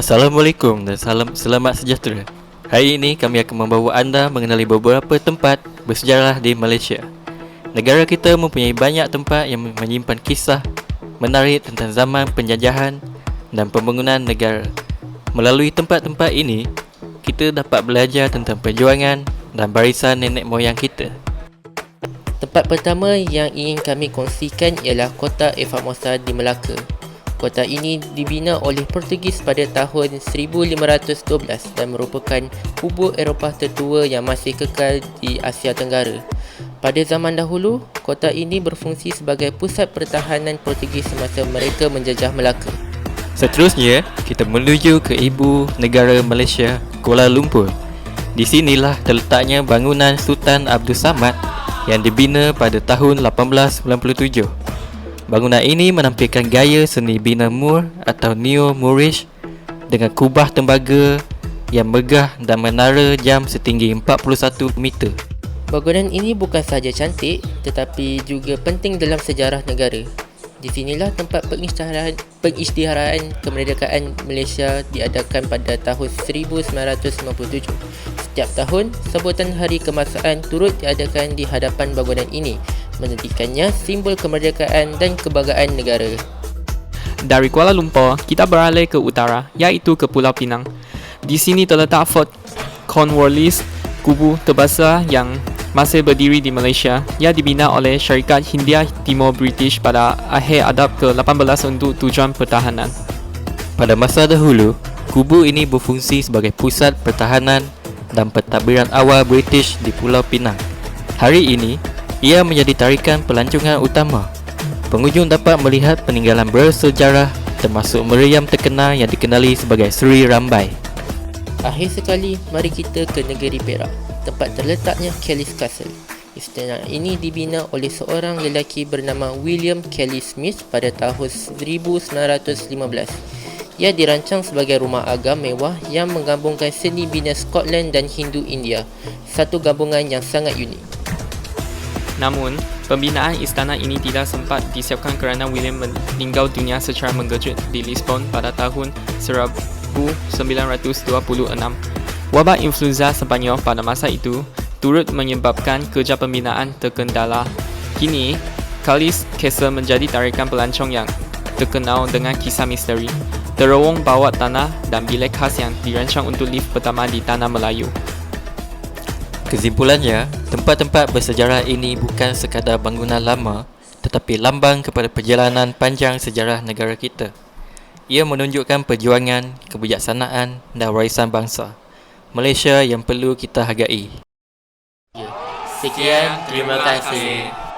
Assalamualaikum dan salam selamat sejahtera. Hari ini kami akan membawa anda mengenali beberapa tempat bersejarah di Malaysia. Negara kita mempunyai banyak tempat yang menyimpan kisah menarik tentang zaman penjajahan dan pembangunan negara. Melalui tempat-tempat ini, kita dapat belajar tentang perjuangan dan barisan nenek moyang kita. Tempat pertama yang ingin kami kongsikan ialah Kota Efamosa di Melaka. Kota ini dibina oleh Portugis pada tahun 1512 dan merupakan kubur Eropah tertua yang masih kekal di Asia Tenggara. Pada zaman dahulu, kota ini berfungsi sebagai pusat pertahanan Portugis semasa mereka menjajah Melaka. Seterusnya, kita menuju ke ibu negara Malaysia, Kuala Lumpur. Di sinilah terletaknya bangunan Sultan Abdul Samad yang dibina pada tahun 1897. Bangunan ini menampilkan gaya seni bina Moor atau Neo-Moorish dengan kubah tembaga yang megah dan menara jam setinggi 41 meter. Bangunan ini bukan sahaja cantik tetapi juga penting dalam sejarah negara. Di sinilah tempat pengisytiharan, pengisytiharan kemerdekaan Malaysia diadakan pada tahun 1997. Setiap tahun, sebutan Hari Kemasaan turut diadakan di hadapan bangunan ini, menjadikannya simbol kemerdekaan dan kebanggaan negara. Dari Kuala Lumpur, kita beralih ke utara, iaitu ke Pulau Pinang. Di sini terletak Fort Cornwallis, kubu terbesar yang masih berdiri di Malaysia. Ia dibina oleh syarikat Hindia Timur British pada akhir abad ke-18 untuk tujuan pertahanan. Pada masa dahulu, kubu ini berfungsi sebagai pusat pertahanan dan pentadbiran awal British di Pulau Pinang. Hari ini, ia menjadi tarikan pelancongan utama. Pengunjung dapat melihat peninggalan bersejarah termasuk meriam terkenal yang dikenali sebagai Seri Rambai. Akhir sekali, mari kita ke negeri Perak, tempat terletaknya Kelly's Castle. Istana ini dibina oleh seorang lelaki bernama William Kelly Smith pada tahun 1915. Ia dirancang sebagai rumah agam mewah yang menggabungkan seni bina Scotland dan Hindu India. Satu gabungan yang sangat unik. Namun, pembinaan istana ini tidak sempat disiapkan kerana William meninggal dunia secara mengejut di Lisbon pada tahun 1926. Wabak influenza Sepanyol pada masa itu turut menyebabkan kerja pembinaan terkendala. Kini, Kalis Castle menjadi tarikan pelancong yang terkenal dengan kisah misteri, terowong bawah tanah dan bilik khas yang dirancang untuk lift pertama di Tanah Melayu. Kesimpulannya, tempat-tempat bersejarah ini bukan sekadar bangunan lama tetapi lambang kepada perjalanan panjang sejarah negara kita. Ia menunjukkan perjuangan, kebijaksanaan dan warisan bangsa. Malaysia yang perlu kita hargai. Sekian, terima kasih.